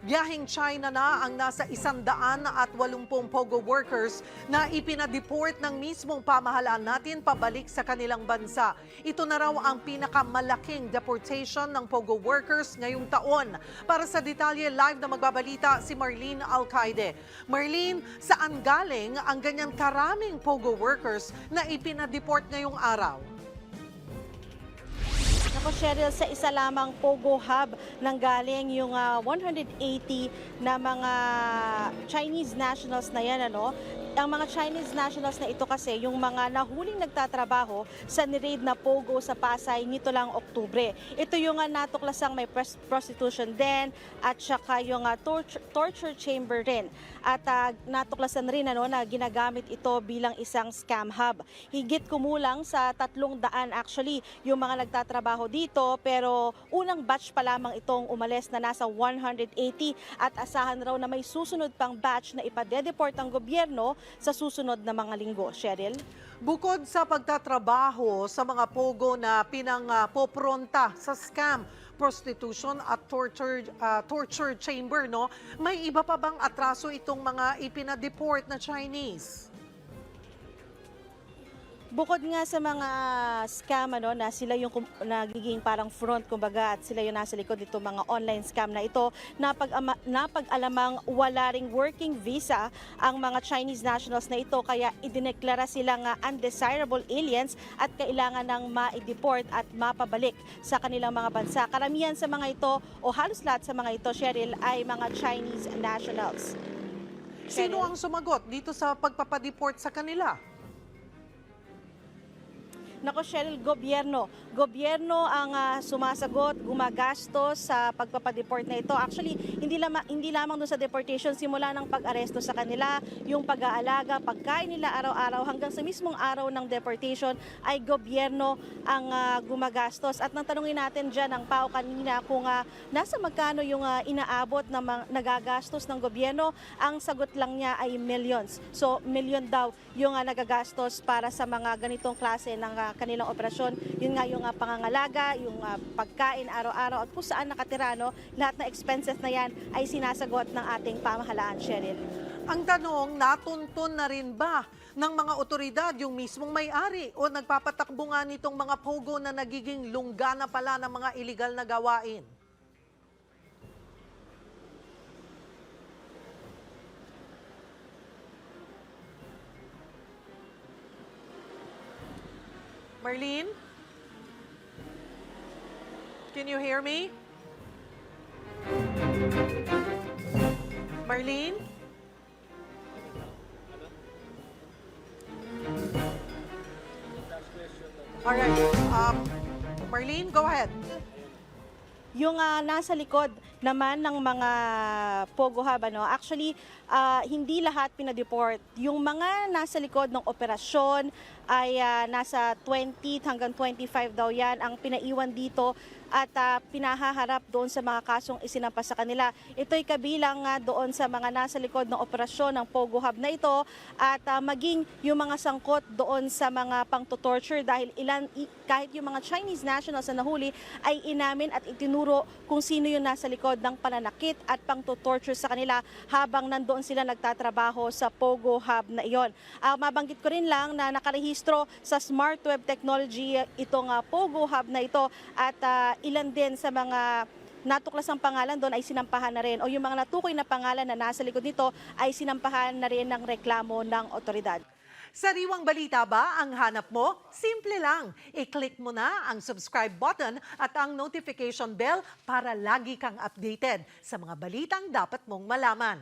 Biyahing China na ang nasa isandaan at walumpung POGO workers na ipinadeport ng mismong pamahalaan natin pabalik sa kanilang bansa. Ito na raw ang pinakamalaking deportation ng POGO workers ngayong taon. Para sa detalye, live na magbabalita si Marlene Alcaide. Marlene, saan galing ang ganyan karaming POGO workers na ipinadeport ngayong araw? Ako, Cheryl, sa isa lamang Pogo Hub nang galing yung ah, 180 na mga Chinese nationals na yan, ano? Ang mga Chinese nationals na ito kasi, yung mga nahuling nagtatrabaho sa niraid na Pogo sa Pasay nito lang Oktubre. Ito yung ah, natuklasang may prostitution din at saka yung ah, torture, torture chamber rin. At ah, natuklasan rin ano, na ginagamit ito bilang isang scam hub. Higit kumulang sa tatlong daan actually yung mga nagtatrabaho dito pero unang batch pa lamang itong umalis na nasa 180 at asahan raw na may susunod pang batch na ipadedeport ang gobyerno sa susunod na mga linggo. Cheryl? Bukod sa pagtatrabaho sa mga pogo na pinang-popronta sa scam, prostitution at torture ah, torture chamber no may iba pa bang atraso itong mga ipinadeport na Chinese Bukod nga sa mga scam ano na sila yung nagiging parang front kumbaga at sila yung nasa likod nito mga online scam na ito napag napag-alamang wala ring working visa ang mga Chinese nationals na ito kaya idineklara silang undesirable aliens at kailangan ng ma-deport at mapabalik sa kanilang mga bansa. Karamihan sa mga ito o halos lahat sa mga ito Cheryl ay mga Chinese nationals. sino ang sumagot dito sa pagpapadeport sa kanila Nako Cheryl, gobyerno. Gobyerno ang ah, sumasagot, gumagastos sa pagpapadeport na ito. Actually, hindi lamang, hindi lamang doon sa deportation, simula ng pag-aresto sa kanila, yung pag-aalaga, pagkain nila araw-araw, hanggang sa mismong araw ng deportation ay gobyerno ang ah, gumagastos. At nang tanungin natin dyan ang PAO kanina kung ah, nasa magkano yung ah, inaabot na nagagastos ng gobyerno, ang sagot lang niya ay millions. So, million daw yung ah, nagagastos para sa mga ganitong klase ng kanilang operasyon. Yun nga yung ah, pangangalaga, yung ah, pagkain araw-araw at kung saan nakatira, no? lahat ng expenses na yan ay sinasagot ng ating pamahalaan, Cheryl. ang tanong natuntun na rin ba ng mga otoridad yung mismong may-ari o nagpapatakbo nga nitong mga pogo na nagiging lunggana pala ng mga illegal na gawain Marlene? Can you hear me? Marlene? Alright, um, Marlene, go ahead. Yung ah, nasa likod naman ng mga Pogo Hub, ano, actually, ah, hindi lahat pinadeport. Yung mga nasa likod ng operasyon ay ah, nasa 20 hanggang 25 daw yan ang pinaiwan dito at ah, pinahaharap doon sa mga kasong isinampa sa kanila. Ito'y kabilang nga doon sa mga nasa likod ng operasyon ng Pogo Hub na ito at ah, maging yung mga sangkot doon sa mga pang-torture dahil ilan, kahit yung mga Chinese nationals na nahuli ay inamin at itinuro kung sino yung nasa likod ng pananakit at pang-torture sa kanila habang nandoon sila nagtatrabaho sa Pogo Hub na iyon. Ah, mabanggit ko rin lang na nakarehistro sa Smart Web Technology itong ah, Pogo Hub na ito at ah, ilan din sa mga natuklas ang pangalan doon ay sinampahan na rin o yung mga natukoy na pangalan na nasa likod nito ay sinampahan na rin ng reklamo ng otoridad. Sariwang balita ba ang hanap mo? Simple lang. I-click mo na ang subscribe button at ang notification bell para lagi kang updated sa mga balitang dapat mong malaman.